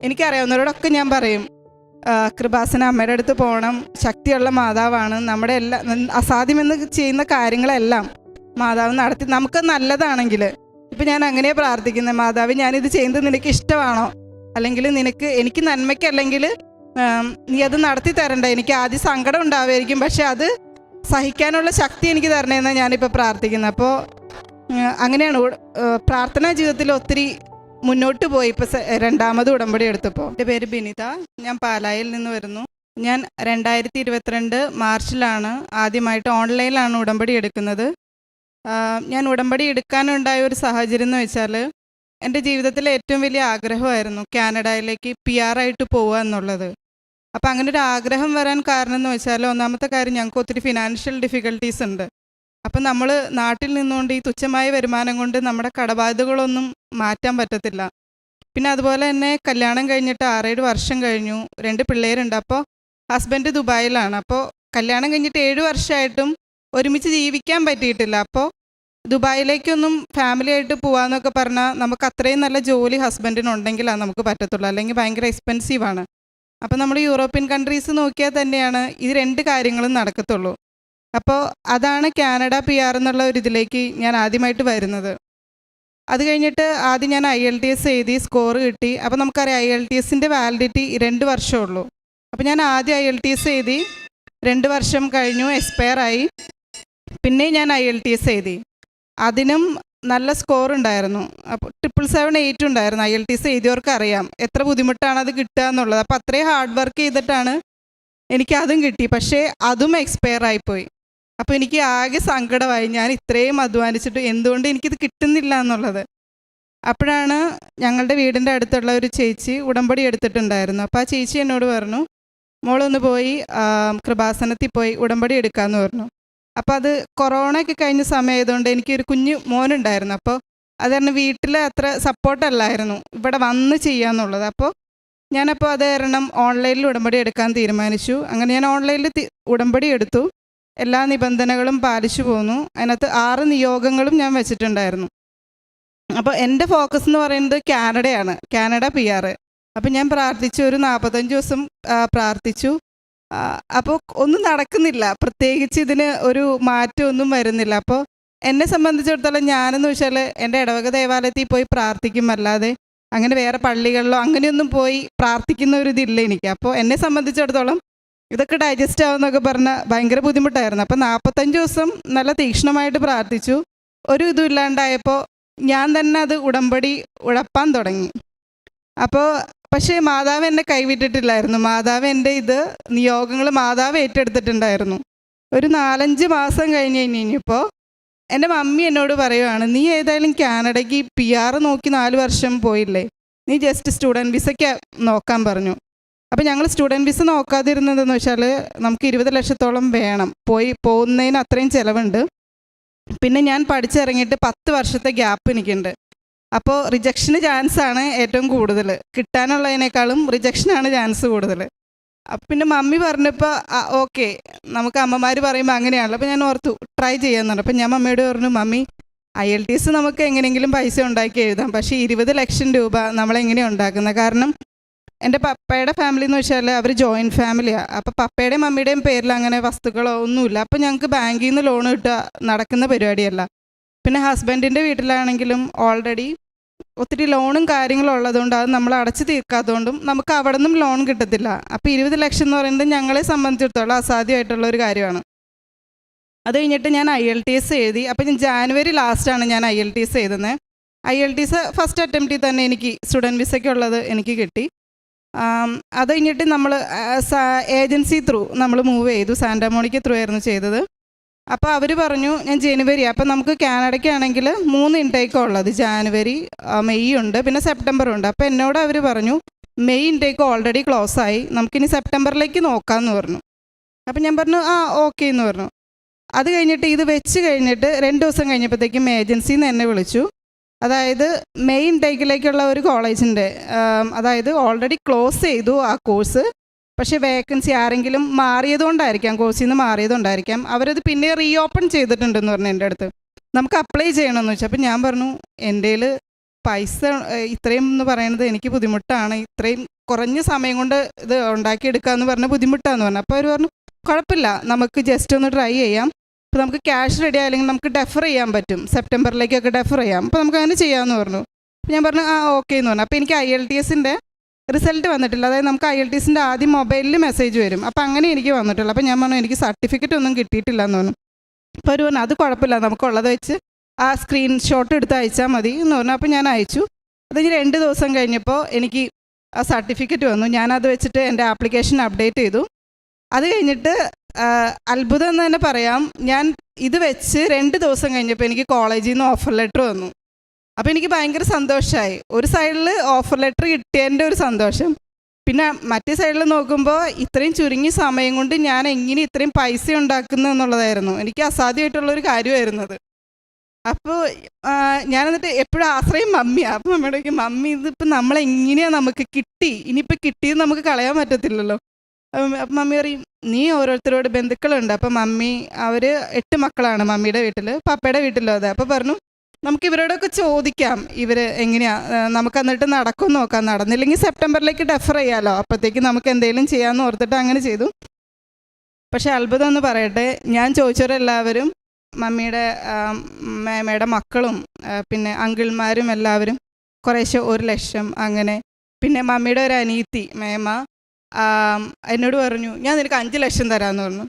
എനിക്കറിയാവുന്നവരോടൊക്കെ ഞാൻ പറയും കൃപാസന അമ്മയുടെ അടുത്ത് പോകണം ശക്തിയുള്ള മാതാവാണ്. നമ്മുടെ എല്ലാ അസാധ്യമെന്ന് ചെയ്യുന്ന കാര്യങ്ങളെല്ലാം മാതാവ് നടത്തി. നമുക്ക് നല്ലതാണെങ്കിൽ ഇപ്പം ഞാൻ അങ്ങനെ പ്രാർത്ഥിക്കുന്നത് മാതാവ് ഞാനിത് ചെയ്യുന്നത് നിനക്ക് ഇഷ്ടമാണോ അല്ലെങ്കിൽ നിനക്ക് എനിക്ക് നന്മയ്ക്കല്ലെങ്കിൽ നീ അത് നടത്തി തരണ്ട? എനിക്ക് ആദ്യം സങ്കടം ഉണ്ടാവുമായിരിക്കും. പക്ഷെ അത് സഹിക്കാനുള്ള ശക്തി എനിക്ക് തരണേന്നാണ് ഞാനിപ്പോൾ പ്രാർത്ഥിക്കുന്നത് അപ്പോൾ അങ്ങനെയാണ്. പ്രാർത്ഥനാ ജീവിതത്തിൽ ഒത്തിരി മുന്നോട്ട് പോയി. ഇപ്പോൾ രണ്ടാമത് ഉടമ്പടി എടുത്തപ്പോൾ എന്റെ പേര് ബിനിത. ഞാൻ പാലായിൽ നിന്ന് വരുന്നു. ഞാൻ രണ്ടായിരത്തി ഇരുപത്തിരണ്ട് മാർച്ചിലാണ് ആദ്യമായിട്ട് ഓൺലൈനിലാണ് ഉടമ്പടി എടുക്കുന്നത്. ഞാൻ ഉടമ്പടി എടുക്കാനുണ്ടായ ഒരു സാഹചര്യം എന്ന് വെച്ചാൽ എന്റെ ജീവിതത്തിലെ ഏറ്റവും വലിയ ആഗ്രഹമായിരുന്നു കാനഡയിലേക്ക് പി ആയിട്ട് പോവുക എന്നുള്ളത്. അപ്പോൾ അങ്ങനെ ഒരു ആഗ്രഹം വരാൻ കാരണം എന്ന് വെച്ചാൽ ഒന്നാമത്തെ കാര്യം ഞങ്ങൾക്ക് ഒത്തിരി ഫിനാൻഷ്യൽ ഡിഫിക്കൽട്ടീസ് ഉണ്ട്. അപ്പം നമ്മൾ നാട്ടിൽ നിന്നുകൊണ്ട് ഈ തുച്ഛമായ വരുമാനം കൊണ്ട് നമ്മുടെ കടബാധ്യതകളൊന്നും മാറ്റാൻ പറ്റത്തില്ല. പിന്നെ അതുപോലെ തന്നെ കല്യാണം കഴിഞ്ഞിട്ട് ആറേഴ് വർഷം കഴിഞ്ഞു. രണ്ട് പിള്ളേരുണ്ട്. അപ്പോൾ ഹസ്ബൻഡ് ദുബായിലാണ്. അപ്പോൾ കല്യാണം കഴിഞ്ഞിട്ട് ഏഴ് വർഷമായിട്ടും ഒരുമിച്ച് ജീവിക്കാൻ പറ്റിയിട്ടില്ല. അപ്പോൾ ദുബായിലേക്കൊന്നും ഫാമിലി ആയിട്ട് പോകാമെന്നൊക്കെ പറഞ്ഞാൽ നമുക്ക് അത്രയും നല്ല ജോലി ഹസ്ബൻഡിനുണ്ടെങ്കിലാണ് നമുക്ക് പറ്റത്തുള്ളൂ. അല്ലെങ്കിൽ ഭയങ്കര എക്സ്പെൻസീവാണ് അപ്പം നമ്മൾ യൂറോപ്യൻ കൺട്രീസ് നോക്കിയാൽ തന്നെയാണ് ഈ രണ്ട് കാര്യങ്ങളും നടക്കത്തുള്ളൂ. അപ്പോൾ അതാണ് കാനഡ പി ആർ എന്നുള്ള ഒരു ഇതിലേക്ക് ഞാൻ ആദ്യമായിട്ട് വരുന്നത്. അത് കഴിഞ്ഞിട്ട് ആദ്യം ഞാൻ ഐ എൽ ടി എസ് എഴുതി സ്കോർ കിട്ടി. അപ്പോൾ നമുക്കറിയാം ഐ എൽ ടി എസിന്റെ വാലിഡിറ്റി രണ്ട് വർഷമേ ഉള്ളൂ. അപ്പോൾ ഞാൻ ആദ്യം ഐ എൽ ടി എസ് എഴുതി രണ്ട് വർഷം കഴിഞ്ഞു എക്സ്പയർ ആയി. പിന്നെ ഞാൻ ഐ എൽ ടി എസ് എഴുതി. അതിനും നല്ല സ്കോർ ഉണ്ടായിരുന്നു. അപ്പോൾ ട്രിപ്പിൾ സെവൻ എയ്റ്റ് ഉണ്ടായിരുന്നു ഐ എൽ ടി എസ് എഴുതിയവർക്ക് അറിയാം. എത്ര ബുദ്ധിമുട്ടാണ് അത് കിട്ടുക എന്നുള്ളത്. അപ്പോൾ അത്രയും ഹാർഡ് വർക്ക് ചെയ്തിട്ടാണ് എനിക്ക് അതും കിട്ടി. പക്ഷേ അതും എക്സ്പയർ ആയിപ്പോയി അപ്പോൾ എനിക്ക് ആകെ സങ്കടമായി. ഞാൻ ഇത്രയും അധ്വാനിച്ചിട്ട് എന്തുകൊണ്ട് എനിക്കിത് കിട്ടുന്നില്ല എന്നുള്ളത്. അപ്പോഴാണ് ഞങ്ങളുടെ വീടിന്റെ അടുത്തുള്ള ഒരു ചേച്ചി ഉടമ്പടി എടുത്തിട്ടുണ്ടായിരുന്നു. അപ്പോൾ ആ ചേച്ചി എന്നോട് പറഞ്ഞു മോളൊന്ന് പോയി കൃപാസനത്തിൽ പോയി ഉടമ്പടി എടുക്കാമെന്ന് പറഞ്ഞു. അപ്പോൾ അത് കൊറോണ ഒക്കെ കഴിഞ്ഞ സമയമായതുകൊണ്ട് എനിക്കൊരു കുഞ്ഞു മോനുണ്ടായിരുന്നു. അപ്പോൾ അത് കാരണം വീട്ടിൽ അത്ര സപ്പോർട്ടല്ലായിരുന്നു. ഇവിടെ വന്ന് ചെയ്യാന്നുള്ളത്. അപ്പോൾ ഞാനപ്പോൾ അത് കാരണം ഓൺലൈനിൽ ഉടമ്പടി എടുക്കാൻ തീരുമാനിച്ചു. അങ്ങനെ ഞാൻ ഓൺലൈനിൽ ഉടമ്പടി എടുത്തു. എല്ലാ നിബന്ധനകളും പാലിച്ചു പോന്നു. അതിനകത്ത് ആറ് നിയോഗങ്ങളും ഞാൻ വെച്ചിട്ടുണ്ടായിരുന്നു. അപ്പോൾ എന്റെ ഫോക്കസ് എന്ന് പറയുന്നത് കാനഡയാണ്. കാനഡ പി ആർ അപ്പം ഞാൻ പ്രാർത്ഥിച്ചു ഒരു നാൽപ്പത്തഞ്ച് ദിവസം പ്രാർത്ഥിച്ചു. അപ്പോൾ ഒന്നും നടക്കുന്നില്ല. പ്രത്യേകിച്ച് ഇതിന് ഒരു മാറ്റമൊന്നും വരുന്നില്ല. അപ്പോൾ എന്നെ സംബന്ധിച്ചിടത്തോളം ഞാനെന്ന് വെച്ചാൽ എന്റെ ഇടവക ദേവാലയത്തിൽ പോയി പ്രാർത്ഥിക്കും അല്ലാതെ അങ്ങനെ വേറെ പള്ളികളിലോ അങ്ങനെയൊന്നും പോയി പ്രാർത്ഥിക്കുന്ന ഒരു ഇതില്ല എനിക്ക്. അപ്പോൾ എന്നെ സംബന്ധിച്ചിടത്തോളം ഇതൊക്കെ ഡൈജസ്റ്റ് ആവുമെന്നൊക്കെ പറഞ്ഞാൽ ഭയങ്കര ബുദ്ധിമുട്ടായിരുന്നു. അപ്പം നാൽപ്പത്തഞ്ച് ദിവസം നല്ല തീക്ഷ്ണമായിട്ട് പ്രാർത്ഥിച്ചു. ഒരു ഇതും ഇല്ലാണ്ടായപ്പോൾ ഞാൻ തന്നെ അത് ഉടമ്പടി ഉഴപ്പാൻ തുടങ്ങി. അപ്പോൾ പക്ഷേ മാതാവ് എന്നെ കൈവിട്ടിട്ടില്ലായിരുന്നു. മാതാവ് എന്റെ ഇത് നിയോഗങ്ങൾ മാതാവ് ഏറ്റെടുത്തിട്ടുണ്ടായിരുന്നു. ഒരു നാലഞ്ച് മാസം കഴിഞ്ഞ് കഴിഞ്ഞപ്പോൾ എന്റെ മമ്മി എന്നോട് പറയുവാണ് നീ ഏതായാലും കാനഡയ്ക്ക് പി ആർ നോക്കി നാല് വർഷം പോയില്ലേ? നീ ജസ്റ്റ് സ്റ്റുഡന്റ് വിസയ്ക്ക് നോക്കാൻ പറഞ്ഞു. അപ്പോൾ ഞങ്ങൾ സ്റ്റുഡന്റ് വിസ നോക്കാതിരുന്നതെന്ന് വെച്ചാൽ നമുക്ക് ഇരുപത് ലക്ഷത്തോളം വേണം. പോയി പോകുന്നതിന് അത്രയും ചിലവുണ്ട്. പിന്നെ ഞാൻ പഠിച്ചിറങ്ങിയിട്ട് പത്ത് വർഷത്തെ ഗ്യാപ്പ് എനിക്കുണ്ട്. അപ്പോൾ റിജക്ഷന് ചാൻസ് ആണ് ഏറ്റവും കൂടുതൽ കിട്ടാനുള്ളതിനേക്കാളും റിജക്ഷനാണ് ചാൻസ് കൂടുതൽ പിന്നെ മമ്മി പറഞ്ഞപ്പോൾ ഓക്കെ നമുക്ക് അമ്മമാർ പറയുമ്പോൾ അങ്ങനെയാണല്ലോ. അപ്പോൾ ഞാൻ ഓർത്തു ട്രൈ ചെയ്യാമെന്നുണ്ട് അപ്പം ഞാൻ മമ്മിയോട് പറഞ്ഞു mummy I L T S നമുക്ക് എങ്ങനെയെങ്കിലും പൈസ ഉണ്ടാക്കി എഴുതാം. പക്ഷേ ഇരുപത് ലക്ഷം രൂപ നമ്മളെങ്ങനെയാണ് ഉണ്ടാക്കുന്നത്? കാരണം എന്റെ പപ്പയുടെ ഫാമിലി എന്ന് വെച്ചാൽ അവർ ജോയിന്റ് ഫാമിലിയാണ് അപ്പോൾ പപ്പയുടെയും മമ്മിയുടെയും പേരിൽ അങ്ങനെ വസ്തുക്കളോ ഒന്നുമില്ല. അപ്പോൾ ഞങ്ങൾക്ക് ബാങ്കിൽ നിന്ന് ലോൺ കിട്ടുക നടക്കുന്ന പരിപാടിയല്ല. പിന്നെ ഹസ്ബൻഡിന്റെ വീട്ടിലാണെങ്കിലും ഓൾറെഡി ഒത്തിരി ലോണും കാര്യങ്ങളും ഉള്ളതുകൊണ്ട് അത് നമ്മൾ അടച്ചു തീർക്കാത്തതുകൊണ്ടും നമുക്ക് അവിടെ നിന്നും ലോൺ കിട്ടത്തില്ല. അപ്പോൾ ഇരുപത് ലക്ഷം എന്ന് പറയുന്നത് ഞങ്ങളെ സംബന്ധിച്ചിടത്തോളം അസാധ്യമായിട്ടുള്ള ഒരു കാര്യമാണ്. അത് കഴിഞ്ഞിട്ട് ഞാൻ ഐ എൽ ടി എസ് എഴുതി. അപ്പോൾ ഞാൻ ജാനുവരി ലാസ്റ്റാണ് ഞാൻ ഐ എൽ ടി എസ് എഴുതുന്നത് I L T S first അറ്റംപ്റ്റിൽ തന്നെ എനിക്ക് സ്റ്റുഡന്റ് വിസയ്ക്കുള്ളത് എനിക്ക് കിട്ടി. അത് കഴിഞ്ഞിട്ട് നമ്മൾ ഏജൻസി ത്രൂ നമ്മൾ മൂവ് ചെയ്തു. സാന്റാമോണിക്ക് ത്രൂ ആയിരുന്നു ചെയ്തത്. അപ്പോൾ അവർ പറഞ്ഞു ഞാൻ ജനുവരി അപ്പോൾ നമുക്ക് കാനഡയ്ക്കാണെങ്കിൽ മൂന്ന് ഇൻടേക്കാണ് ഉള്ളത്. ജാനുവരി മെയ് ഉണ്ട് പിന്നെ സെപ്റ്റംബർ ഉണ്ട്. അപ്പോൾ എന്നോട് അവർ പറഞ്ഞു മെയ് ഇൻടേക്ക് ഓൾറെഡി ക്ലോസ് ആയി. നമുക്കിനി സെപ്റ്റംബറിലേക്ക് നോക്കാമെന്ന് പറഞ്ഞു. അപ്പം ഞാൻ പറഞ്ഞു ആ ഓക്കെ എന്ന് പറഞ്ഞു. അത് കഴിഞ്ഞിട്ട് ഇത് വെച്ച് കഴിഞ്ഞിട്ട് രണ്ട് ദിവസം കഴിഞ്ഞപ്പോഴത്തേക്കും ഏജൻസിയിൽ നിന്ന് എന്നെ വിളിച്ചു. അതായത് മെയിൻ ടേക്കിലേക്കുള്ള ഒരു കോളേജിന്റെ അതായത് ഓൾറെഡി ക്ലോസ് ചെയ്തു ആ കോഴ്സ് പക്ഷേ വേക്കൻസി ആരെങ്കിലും മാറിയതുകൊണ്ടായിരിക്കാം കോഴ്സിൽ നിന്ന് മാറിയതുകൊണ്ടായിരിക്കാം. അവരത് പിന്നെ റീ ഓപ്പൺ ചെയ്തിട്ടുണ്ടെന്ന് പറഞ്ഞു എന്റെ അടുത്ത്. നമുക്ക് അപ്ലൈ ചെയ്യണമെന്ന് വെച്ചാൽ അപ്പം ഞാൻ പറഞ്ഞു എന്റെ പൈസ ഇത്രയും എന്ന് പറയുന്നത് എനിക്ക് ബുദ്ധിമുട്ടാണ്. ഇത്രയും കുറഞ്ഞ സമയം കൊണ്ട് ഇത് ഉണ്ടാക്കിയെടുക്കുക എന്ന് പറഞ്ഞ ബുദ്ധിമുട്ടാന്ന് പറഞ്ഞു. അപ്പോൾ അവർ പറഞ്ഞു കുഴപ്പമില്ല. നമുക്ക് ജസ്റ്റ് ഒന്ന് ട്രൈ ചെയ്യാം. അപ്പോൾ നമുക്ക് ക്യാഷ് റെഡി ആയില്ലെങ്കിൽ നമുക്ക് ഡെഫർ ചെയ്യാൻ പറ്റും. സെപ്റ്റംബറിലേക്കൊക്കെ ഡെഫർ ചെയ്യാം. അപ്പോൾ നമുക്ക് അങ്ങനെ ചെയ്യാമെന്ന് പറഞ്ഞു. ഞാൻ പറഞ്ഞു ആ ഓക്കെ എന്ന് പറഞ്ഞു. അപ്പോൾ എനിക്ക് ഐ എൽ ടി എസിന്റെ റിസൾട്ട് വന്നിട്ടില്ല. അതായത് നമുക്ക് ഐ എൽ ടി എസിന്റെ ആദ്യം മൊബൈലിൽ മെസ്സേജ് വരും. അപ്പോൾ അങ്ങനെ എനിക്ക് വന്നിട്ടുള്ളൂ. അപ്പോൾ ഞാൻ പറഞ്ഞു എനിക്ക് സർട്ടിഫിക്കറ്റ് ഒന്നും കിട്ടിയിട്ടില്ല എന്ന് പറഞ്ഞു. അപ്പോൾ അവർ പറഞ്ഞു അത് കുഴപ്പമില്ല. നമുക്കുള്ളത് വെച്ച് ആ സ്ക്രീൻഷോട്ട് എടുത്ത് അയച്ചാൽ മതി എന്ന് പറഞ്ഞു. അപ്പോൾ ഞാൻ അയച്ചു. അത് ഇനി രണ്ട് ദിവസം കഴിഞ്ഞപ്പോൾ എനിക്ക് ആ സർട്ടിഫിക്കറ്റ് വന്നു. ഞാനത് വെച്ചിട്ട് എന്റെ ആപ്ലിക്കേഷൻ അപ്ഡേറ്റ് ചെയ്തു. അത് കഴിഞ്ഞിട്ട് അത്ഭുതം എന്ന് തന്നെ പറയാം. ഞാൻ ഇത് വെച്ച് രണ്ട് ദിവസം കഴിഞ്ഞപ്പോൾ എനിക്ക് കോളേജിൽ നിന്ന് ഓഫർ ലെറ്റർ വന്നു. അപ്പോൾ എനിക്ക് ഭയങ്കര സന്തോഷമായി ഒരു സൈഡിൽ ഓഫർ ലെറ്റർ കിട്ടിയതിന്റെ ഒരു സന്തോഷം. പിന്നെ മറ്റേ സൈഡിൽ നോക്കുമ്പോൾ ഇത്രയും ചുരുങ്ങിയ സമയം കൊണ്ട് ഞാൻ എങ്ങനെ ഇത്രയും പൈസ ഉണ്ടാക്കുന്നു എന്നുള്ളതായിരുന്നു. എനിക്ക് അസാധ്യമായിട്ടുള്ളൊരു കാര്യമായിരുന്നത് അപ്പോൾ ഞാൻ എന്നിട്ട് എപ്പോഴും ആശ്രയം മമ്മിയാണ് അപ്പോൾ നമ്മുടെ മമ്മി ഇതിപ്പോൾ നമ്മളെങ്ങനെയാണ് നമുക്ക് കിട്ടി? ഇനിയിപ്പോൾ കിട്ടിയത് നമുക്ക് കളയാൻ പറ്റത്തില്ലല്ലോ. അപ്പം അപ്പം മമ്മി നീ ഓരോരുത്തരോട് ബന്ധുക്കളുണ്ട്. അപ്പം മമ്മി അവർ എട്ട് മക്കളാണ് മമ്മിയുടെ വീട്ടിൽ പപ്പയുടെ വീട്ടിലോ അതെ. അപ്പോൾ പറഞ്ഞു നമുക്ക് ഇവരോടൊക്കെ ചോദിക്കാം. ഇവർ എങ്ങനെയാ? നമുക്ക് എന്നിട്ട് നടക്കും നോക്കാം. നടന്നില്ലെങ്കിൽ സെപ്റ്റംബറിലേക്ക് ഡെഫർ ചെയ്യാമല്ലോ അപ്പോഴത്തേക്ക് നമുക്ക് എന്തെങ്കിലും ചെയ്യാമെന്ന് ഓർത്തിട്ട് അങ്ങനെ ചെയ്തു. പക്ഷേ അത്ഭുതം എന്ന് പറയട്ടെ. ഞാൻ ചോദിച്ചവരെല്ലാവരും മമ്മിയുടെ മേമയുടെ മക്കളും പിന്നെ അങ്കിൾമാരും എല്ലാവരും കുറേശ്ശെ ഒരു ലക്ഷം അങ്ങനെ. പിന്നെ മമ്മിയുടെ ഒരു അനീത്തി മേമ എന്നോട് പറഞ്ഞു ഞാൻ നിനക്ക് അഞ്ച് ലക്ഷം തരാമെന്ന് പറഞ്ഞു.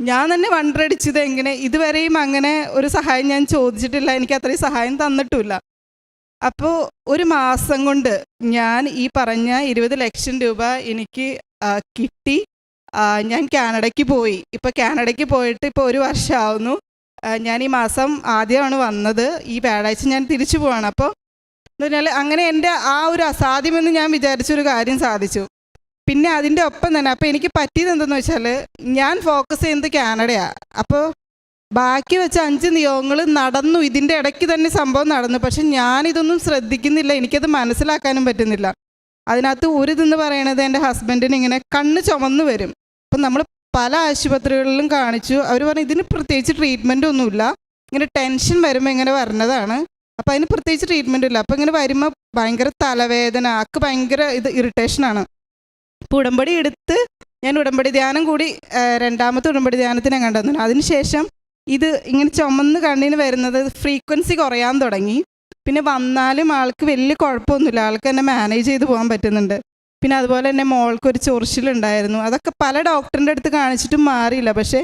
ഞാൻ തന്നെ വണ്ടടിച്ചത് എങ്ങനെ? ഇതുവരെയും അങ്ങനെ ഒരു സഹായം ഞാൻ ചോദിച്ചിട്ടില്ല. എനിക്ക് അത്രയും സഹായം തന്നിട്ടില്ല അപ്പോൾ ഒരു മാസം കൊണ്ട് ഞാൻ ഈ പറഞ്ഞ ഇരുപത് ലക്ഷം രൂപ എനിക്ക് കിട്ടി. ഞാൻ കാനഡയ്ക്ക് പോയി. ഇപ്പോൾ കാനഡയ്ക്ക് പോയിട്ട് ഇപ്പോൾ ഒരു വർഷമാവുന്നു ഞാൻ ഈ മാസം ആദ്യമാണ് വന്നത്. ഈ വ്യാഴാഴ്ച ഞാൻ തിരിച്ചു പോവാണ്. അപ്പോൾ എന്ന് പറഞ്ഞാൽ അങ്ങനെ എന്റെ ആ ഒരു അസാധ്യമെന്ന് ഞാൻ വിചാരിച്ചൊരു കാര്യം സാധിച്ചു. പിന്നെ അതിന്റെ ഒപ്പം തന്നെ അപ്പോൾ എനിക്ക് പറ്റിയത് എന്തെന്ന് വെച്ചാൽ ഞാൻ ഫോക്കസ് ചെയ്യുന്നത് കാനഡയാണ് അപ്പോൾ ബാക്കി വെച്ച അഞ്ച് നിയോഗങ്ങൾ നടന്നു. ഇതിന്റെ ഇടയ്ക്ക് തന്നെ സംഭവം നടന്നു. പക്ഷെ ഞാനിതൊന്നും ശ്രദ്ധിക്കുന്നില്ല. എനിക്കത് മനസ്സിലാക്കാനും പറ്റുന്നില്ല. അതിനകത്ത് ഒരു ഇതെന്ന് പറയണത് എന്റെ ഹസ്ബൻഡിന് ഇങ്ങനെ കണ്ണ് ചുമന്ന് വരും. അപ്പം നമ്മൾ പല ആശുപത്രികളിലും കാണിച്ചു. അവർ പറഞ്ഞു ഇതിന് പ്രത്യേകിച്ച് ട്രീറ്റ്മെന്റ് ഒന്നുമില്ല. ഇങ്ങനെ ടെൻഷൻ വരുമ്പോൾ ഇങ്ങനെ വരുന്നതാണ് അപ്പോൾ അതിന് പ്രത്യേകിച്ച് ട്രീറ്റ്മെന്റ് ഇല്ല. അപ്പോൾ ഇങ്ങനെ വരുമ്പോൾ ഭയങ്കര തലവേദന ആക്ക് ഭയങ്കര ഇത് ഇറിറ്റേഷനാണ് അപ്പോൾ ഉടമ്പടി എടുത്ത് ഞാൻ ഉടമ്പടി ധ്യാനം കൂടി രണ്ടാമത്തെ ഉടമ്പടി ധ്യാനത്തിന് ഞാൻ കണ്ടു അതിനുശേഷം ഇത് ഇങ്ങനെ ചുമന്ന് കണ്ണിന് വരുന്നത് ഫ്രീക്വൻസി കുറയാൻ തുടങ്ങി. പിന്നെ വന്നാലും ആൾക്ക് വലിയ കുഴപ്പമൊന്നുമില്ല. ആൾക്ക് എന്നെ മാനേജ് ചെയ്ത് പോകാൻ പറ്റുന്നുണ്ട്. പിന്നെ അതുപോലെ തന്നെ മോൾക്ക് ഒരു ചൊറിച്ചിലുണ്ടായിരുന്നു അതൊക്കെ പല ഡോക്ടറിന്റെ അടുത്ത് കാണിച്ചിട്ടും മാറിയില്ല. പക്ഷേ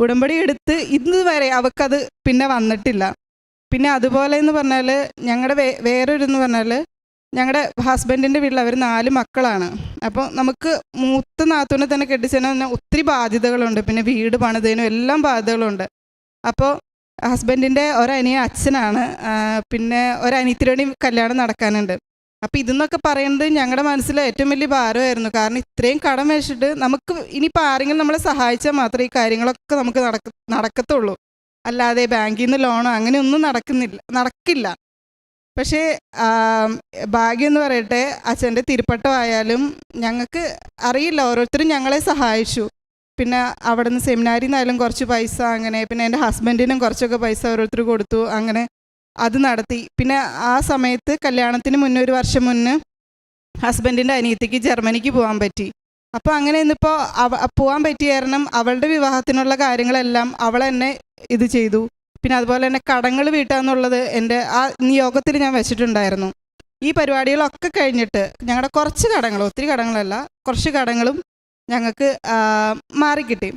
ഉടമ്പടി എടുത്ത് ഇന്ന് വരെ അവൾക്കത് പിന്നെ വന്നിട്ടില്ല. പിന്നെ അതുപോലെ എന്ന് പറഞ്ഞാൽ ഞങ്ങളുടെ വേ വേറൊരു എന്ന് പറഞ്ഞാൽ ഞങ്ങളുടെ ഹസ്ബൻഡിന്റെ വീട്ടിൽ അവർ നാല് മക്കളാണ്. അപ്പോൾ നമുക്ക് മൂത്ത നാത്തൂനെ തന്നെ കെട്ടിച്ചതിന് തന്നെ ഒത്തിരി ബാധ്യതകളുണ്ട്. പിന്നെ വീട് പണിതതിനും എല്ലാം ബാധ്യതകളുണ്ട്. അപ്പോൾ ഹസ്ബൻഡിന്റെ ഒരനിയ അച്ഛനാണ്. പിന്നെ ഒരനിയത്തിരുടെ കല്യാണം നടക്കാനുണ്ട്. അപ്പോൾ ഇതെന്നൊക്കെ പറയുന്നത് ഞങ്ങളുടെ മനസ്സിൽ ഏറ്റവും വലിയ ഭാരമായിരുന്നു. കാരണം ഇത്രയും കടം വെച്ചിട്ട് നമുക്ക് ഇനിയിപ്പോൾ ആരെങ്കിലും നമ്മളെ സഹായിച്ചാൽ മാത്രമേ ഈ കാര്യങ്ങളൊക്കെ നമുക്ക് നടക്ക നടക്കത്തുള്ളൂ. അല്ലാതെ ബാങ്കിൽ നിന്ന് ലോണോ അങ്ങനെയൊന്നും നടക്കുന്നില്ല നടക്കില്ല. പക്ഷേ ഭാഗ്യം എന്ന് പറയട്ടെ അച്ഛന്റെ തിരുപ്പട്ടമായാലും ഞങ്ങൾക്ക് അറിയില്ല. ഓരോരുത്തരും ഞങ്ങളെ സഹായിച്ചു. പിന്നെ അവിടെ നിന്ന് സെമിനാരിൽ നിന്നായാലും കുറച്ച് പൈസ അങ്ങനെ പിന്നെ എന്റെ ഹസ്ബൻഡിനും കുറച്ചൊക്കെ പൈസ ഓരോരുത്തർ കൊടുത്തു. അങ്ങനെ അത് നടത്തി. പിന്നെ ആ സമയത്ത് കല്യാണത്തിന് മുന്നേ ഒരു വർഷം മുന്നേ ഹസ്ബൻഡിന്റെ അനിയത്തിക്ക് ജർമ്മനിക്ക് പോകാൻ പറ്റി. അപ്പോൾ അങ്ങനെ ഇന്നിപ്പോൾ അവ പോകാൻ പറ്റിയ കാരണം അവളുടെ വിവാഹത്തിനുള്ള കാര്യങ്ങളെല്ലാം അവൾ തന്നെ ഇത് ചെയ്തു. പിന്നെ അതുപോലെ തന്നെ കടങ്ങൾ വീട്ടാന്നുള്ളത് എന്റെ ആ നിയോഗത്തിൽ ഞാൻ വെച്ചിട്ടുണ്ടായിരുന്നു. ഈ പരിപാടികളൊക്കെ കഴിഞ്ഞിട്ട് ഞങ്ങളുടെ കുറച്ച് കടങ്ങൾ ഒത്തിരി കടങ്ങളല്ല കുറച്ച് കടങ്ങളും ഞങ്ങൾക്ക് മാറിക്കിട്ടി.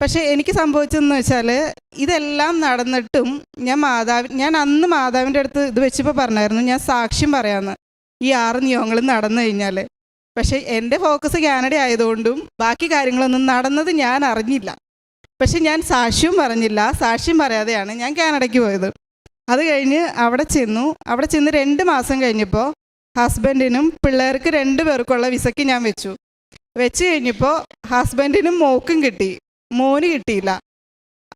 പക്ഷേ എനിക്ക് സംഭവിച്ചതെന്ന് വെച്ചാൽ ഇതെല്ലാം നടന്നിട്ടും ഞാൻ മാതാവ് ഞാൻ അന്ന് മാതാവിന്റെ അടുത്ത് ഇത് വെച്ചപ്പോൾ പറഞ്ഞായിരുന്നു ഞാൻ സാക്ഷ്യം പറയാമെന്ന് ഈ ആറ് നിയോഗങ്ങൾ നടന്നു കഴിഞ്ഞാൽ പക്ഷേ എന്റെ ഫോക്കസ് കാനഡ ആയതുകൊണ്ടും ബാക്കി കാര്യങ്ങളൊന്നും നടന്നത് ഞാൻ അറിഞ്ഞില്ല. പക്ഷെ ഞാൻ സാക്ഷ്യവും പറഞ്ഞില്ല. സാക്ഷ്യം പറയാതെയാണ് ഞാൻ കാനഡയ്ക്ക് പോയത്. അത് കഴിഞ്ഞ് അവിടെ ചെന്നു. അവിടെ ചെന്ന് രണ്ട് മാസം കഴിഞ്ഞപ്പോൾ ഹസ്ബൻഡിനും പിള്ളേർക്ക് രണ്ട് പേർക്കുള്ള വിസയ്ക്ക് ഞാൻ വെച്ചു. വെച്ച് കഴിഞ്ഞപ്പോൾ ഹസ്ബൻഡിനും മോക്കും കിട്ടി. മോന് കിട്ടിയില്ല.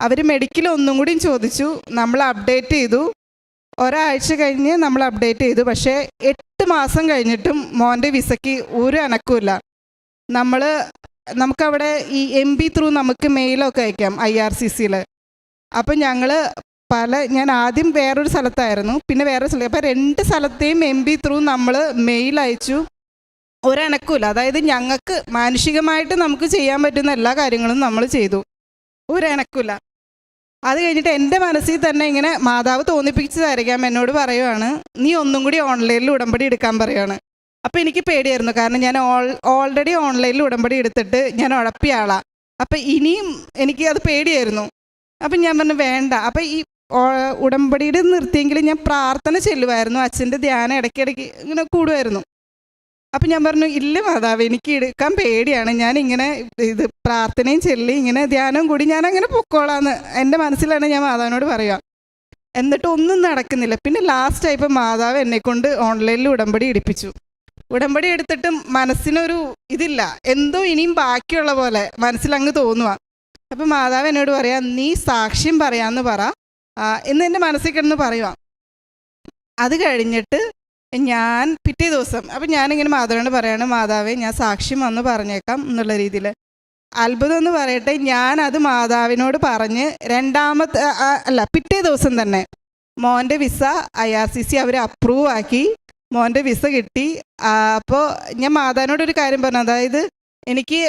അവർ മെഡിക്കൽ ഒന്നും കൂടിയും ചോദിച്ചു. നമ്മൾ അപ്ഡേറ്റ് ചെയ്തു. ഒരാഴ്ച കഴിഞ്ഞ് നമ്മൾ അപ്ഡേറ്റ് ചെയ്തു. പക്ഷേ എട്ട് മാസം കഴിഞ്ഞിട്ടും മോന്റെ വിസയ്ക്ക് ഒരു അനക്കുമില്ല. നമ്മൾ നമുക്കവിടെ ഈ എം ബി ത്രൂ നമുക്ക് മെയിലൊക്കെ അയക്കാം ഐ ആർ സി സിയിൽ അപ്പം ഞങ്ങൾ പല ഞാൻ ആദ്യം വേറൊരു സ്ഥലത്തായിരുന്നു പിന്നെ വേറെ സ്ഥലത്ത് അപ്പോൾ രണ്ട് സ്ഥലത്തെയും എം ബി ത്രൂ നമ്മൾ മെയിൽ അയച്ചു. ഒരനക്കൂല അതായത് ഞങ്ങൾക്ക് മാനുഷികമായിട്ട് നമുക്ക് ചെയ്യാൻ പറ്റുന്ന എല്ലാ കാര്യങ്ങളും നമ്മൾ ചെയ്തു. ഒരനക്കൂല. അത് കഴിഞ്ഞിട്ട് എന്റെ മനസ്സിൽ തന്നെ ഇങ്ങനെ മാതാവ് തോന്നിപ്പിച്ചതായിരിക്കാം എന്നോട് പറയുവാണ്. നീ ഒന്നും കൂടി ഓൺലൈനിൽ ഉടമ്പടി എടുക്കാൻ പറയുവാണ്. അപ്പോൾ എനിക്ക് പേടിയായിരുന്നു. കാരണം ഞാൻ ഓൾ ഓൾറെഡി ഓൺലൈനിൽ ഉടമ്പടി എടുത്തിട്ട് ഞാൻ ഉഴപ്പിയ ആളാണ് അപ്പം ഇനിയും എനിക്ക് അത് പേടിയായിരുന്നു. അപ്പം ഞാൻ പറഞ്ഞു വേണ്ട. അപ്പം ഈ ഉടമ്പടിയുടെ നിർത്തിയെങ്കിലും ഞാൻ പ്രാർത്ഥന ചെല്ലുമായിരുന്നു അച്ഛന്റെ ധ്യാനം ഇടയ്ക്കിടയ്ക്ക് ഇങ്ങനെ കൂടുമായിരുന്നു അപ്പം ഞാൻ പറഞ്ഞു ഇല്ല മാതാവ് എനിക്ക് എടുക്കാൻ പേടിയാണ്. ഞാൻ ഇങ്ങനെ ഇത് പ്രാർത്ഥനയും ചെല്ലി ഇങ്ങനെ ധ്യാനവും കൂടി ഞാൻ അങ്ങനെ പൊക്കോളാന്ന് എന്റെ മനസ്സിലാണ് ഞാൻ മാതാവിനോട് പറയുക. എന്നിട്ട് ഒന്നും നടക്കുന്നില്ല. പിന്നെ ലാസ്റ്റ് ആയപ്പോൾ മാതാവ് എന്നെ കൊണ്ട് ഓൺലൈനിൽ ഉടമ്പടി എടുപ്പിച്ചു ഉടമ്പടി എടുത്തിട്ടും മനസ്സിനൊരു ഇതില്ല. എന്തോ ഇനിയും ബാക്കിയുള്ള പോലെ മനസ്സിലങ്ങ് തോന്നുക അപ്പം മാതാവ് എന്നോട് പറയാം നീ സാക്ഷ്യം പറയാമെന്ന് പറ. എന്ന് എന്റെ മനസ്സിൽ കിടന്ന് പറയുക അത് കഴിഞ്ഞിട്ട് ഞാൻ പിറ്റേ ദിവസം അപ്പം ഞാനിങ്ങനെ മാതാവിനോട് പറയാണ് മാതാവേ ഞാൻ സാക്ഷ്യം വന്ന് പറഞ്ഞേക്കാം എന്നുള്ള രീതിയിൽ. അത്ഭുതം എന്ന് പറയട്ടെ ഞാൻ അത് മാതാവിനോട് പറഞ്ഞ് രണ്ടാമത്തെ അല്ല പിറ്റേ ദിവസം തന്നെ മോന്റെ visa I R C C our approve ആക്കി മോന്റെ വിസ കിട്ടി. അപ്പോൾ ഞാൻ മാതാവിനോട് ഒരു കാര്യം പറഞ്ഞു. അതായത് എനിക്ക്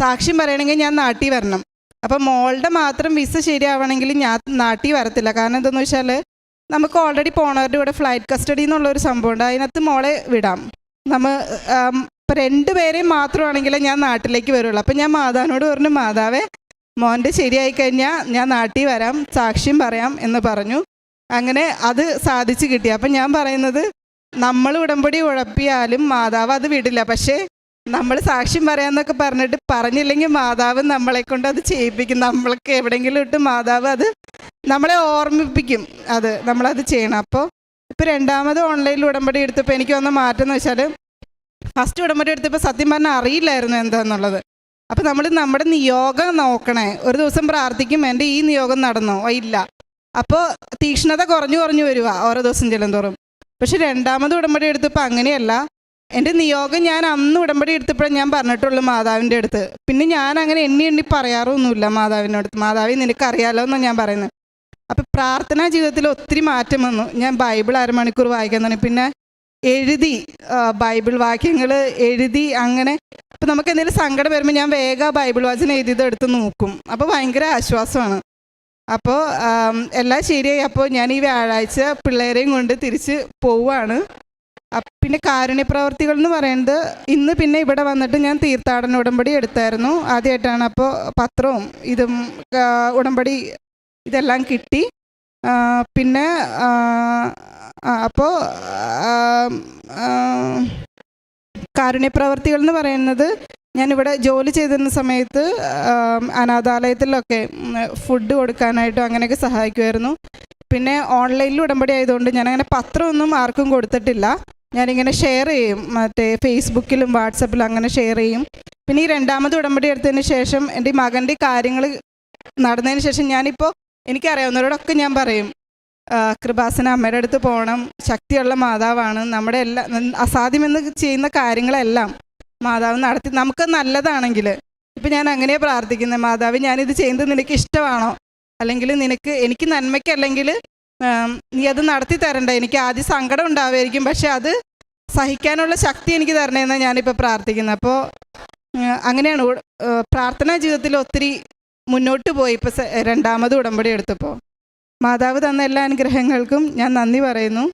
സാക്ഷ്യം പറയണമെങ്കിൽ ഞാൻ നാട്ടിൽ വരണം. അപ്പം മോളുടെ മാത്രം വിസ ശരിയാവണമെങ്കിൽ ഞാൻ നാട്ടിൽ വരത്തില്ല. കാരണം എന്താണെന്ന് വെച്ചാൽ നമുക്ക് ഓൾറെഡി പോണവരുടെ കൂടെ ഫ്ലൈറ്റ് കസ്റ്റഡി എന്നുള്ളൊരു സംഭവമുണ്ട്. അതിനകത്ത് മോളെ വിടാം. നമ്മൾ ഇപ്പം രണ്ടുപേരെയും മാത്രമാണെങ്കിലേ ഞാൻ നാട്ടിലേക്ക് വരുള്ളൂ. അപ്പം ഞാൻ മാതാവിനോട് പറഞ്ഞു മാതാവേ മോന്റെ ശരിയായി കഴിഞ്ഞാൽ ഞാൻ നാട്ടിൽ വരാം സാക്ഷ്യം പറയാം എന്ന് പറഞ്ഞു. അങ്ങനെ അത് സാധിച്ചു കിട്ടി. അപ്പം ഞാൻ പറയുന്നത് നമ്മൾ ഉടമ്പടി ഉഴപ്പിയാലും മാതാവ് അത് വിടില്ല. പക്ഷേ നമ്മൾ സാക്ഷ്യം പറയാന്നൊക്കെ പറഞ്ഞിട്ട് പറഞ്ഞില്ലെങ്കിൽ മാതാവ് നമ്മളെ കൊണ്ട് അത് ചെയ്യിപ്പിക്കും. നമ്മൾക്ക് എവിടെയെങ്കിലും ഇട്ട് മാതാവ് അത് നമ്മളെ ഓർമ്മിപ്പിക്കും. അത് നമ്മളത് ചെയ്യണം. അപ്പോൾ ഇപ്പോൾ രണ്ടാമത് ഓൺലൈനിൽ ഉടമ്പടി എടുത്തപ്പോൾ എനിക്ക് വന്ന മാറ്റം എന്ന് വെച്ചാൽ ഫസ്റ്റ് ഉടമ്പടി എടുത്തപ്പോൾ സത്യം പറഞ്ഞാൽ അറിയില്ലായിരുന്നു എന്താണെന്നുള്ളത് അപ്പോൾ നമ്മൾ നമ്മുടെ നിയോഗം നോക്കണേ. ഒരു ദിവസം പ്രാർത്ഥിക്കും എന്റെ ഈ നിയോഗം നടന്നോ? ഇല്ല. അപ്പോൾ തീക്ഷ്ണത കുറഞ്ഞു കുറഞ്ഞു വരുവാ ഓരോ ദിവസം ചെല്ലുന്തോറും. പക്ഷെ രണ്ടാമത് ഉടമ്പടി എടുത്തപ്പോൾ അങ്ങനെയല്ല. എന്റെ നിയോഗം ഞാൻ അന്ന് ഉടമ്പടി എടുത്തപ്പോഴേ ഞാൻ പറഞ്ഞിട്ടുള്ളൂ മാതാവിന്റെ അടുത്ത്. പിന്നെ ഞാൻ അങ്ങനെ എണ്ണി എണ്ണി പറയാറൊന്നുമില്ല മാതാവിന്റെ അടുത്ത് മാതാവി നിനക്കറിയാലോ എന്നാണ് ഞാൻ പറയുന്നത്. അപ്പം പ്രാർത്ഥനാ ജീവിതത്തിൽ ഒത്തിരി മാറ്റം വന്നു. ഞാൻ ബൈബിൾ അരമണിക്കൂർ വായിക്കുന്നതാണ് പിന്നെ എഴുതി ബൈബിൾ വാക്യങ്ങൾ എഴുതി അങ്ങനെ. അപ്പം നമുക്ക് എന്തെങ്കിലും സങ്കടം വരുമ്പോൾ ഞാൻ വേഗം ബൈബിൾ വാചനം എഴുതിയത് എടുത്ത് നോക്കും. അപ്പോൾ ഭയങ്കര ആശ്വാസമാണ്. അപ്പോൾ എല്ലാം ശരിയായി. അപ്പോൾ ഞാൻ ഈ വ്യാഴാഴ്ച പിള്ളേരെയും കൊണ്ട് തിരിച്ച് പോവുകയാണ് പിന്നെ കാരുണ്യപ്രവർത്തികൾ എന്ന് പറയുന്നത് ഇന്ന് പിന്നെ ഇവിടെ വന്നിട്ട് ഞാൻ തീർത്ഥാടന ഉടമ്പടി എടുത്തായിരുന്നു. ആദ്യമായിട്ടാണ് അപ്പോൾ പത്രവും ഇതും ഉടമ്പടി ഇതെല്ലാം കിട്ടി. പിന്നെ അപ്പോൾ കാരുണ്യപ്രവർത്തികൾ എന്ന് പറയുന്നത് ഞാനിവിടെ ജോലി ചെയ്തിരുന്ന സമയത്ത് അനാഥാലയത്തിലൊക്കെ ഫുഡ് കൊടുക്കാനായിട്ടും അങ്ങനെയൊക്കെ സഹായിക്കുമായിരുന്നു. പിന്നെ ഓൺലൈനിൽ ഉടമ്പടി ആയതുകൊണ്ട് ഞാനങ്ങനെ പത്രമൊന്നും ആർക്കും കൊടുത്തിട്ടില്ല. ഞാനിങ്ങനെ ഷെയർ ചെയ്യും. മറ്റേ ഫേസ്ബുക്കിലും വാട്സപ്പിലും അങ്ങനെ ഷെയർ ചെയ്യും. പിന്നെ ഈ രണ്ടാമത് ഉടമ്പടി എടുത്തതിന് ശേഷം എന്റെ മകന്റെ കാര്യങ്ങൾ നടന്നതിന് ശേഷം ഞാനിപ്പോൾ എനിക്കറിയാവുന്നവരോടൊക്കെ ഞാൻ പറയും കൃപാസന അമ്മയുടെ അടുത്ത് പോകണം. ശക്തിയുള്ള മാതാവാണ്. നമ്മുടെ എല്ലാ അസാധ്യമെന്ന് ചെയ്യുന്ന കാര്യങ്ങളെല്ലാം മാതാവ് നടത്തി നമുക്ക് നല്ലതാണെങ്കിൽ ഇപ്പം ഞാൻ അങ്ങനെ പ്രാർത്ഥിക്കുന്നത് മാതാവ് ഞാനിത് ചെയ്യുന്നത് നിനക്ക് ഇഷ്ടമാണോ? അല്ലെങ്കിൽ നിനക്ക് എനിക്ക് നന്മയ്ക്കല്ലെങ്കിൽ നീ അത് നടത്തി തരണ്ട. എനിക്ക് ആദ്യം സങ്കടം ഉണ്ടാവുമായിരിക്കും പക്ഷെ അത് സഹിക്കാനുള്ള ശക്തി എനിക്ക് തരണേന്നാണ് ഞാനിപ്പോൾ പ്രാർത്ഥിക്കുന്നത് അപ്പോൾ അങ്ങനെയാണ്. പ്രാർത്ഥനാ ജീവിതത്തിൽ ഒത്തിരി മുന്നോട്ട് പോയി. ഇപ്പോൾ രണ്ടാമത് ഉടമ്പടി എടുത്തപ്പോൾ മാതാവ് തന്ന എല്ലാ അനുഗ്രഹങ്ങൾക്കും ഞാൻ നന്ദി പറയുന്നു.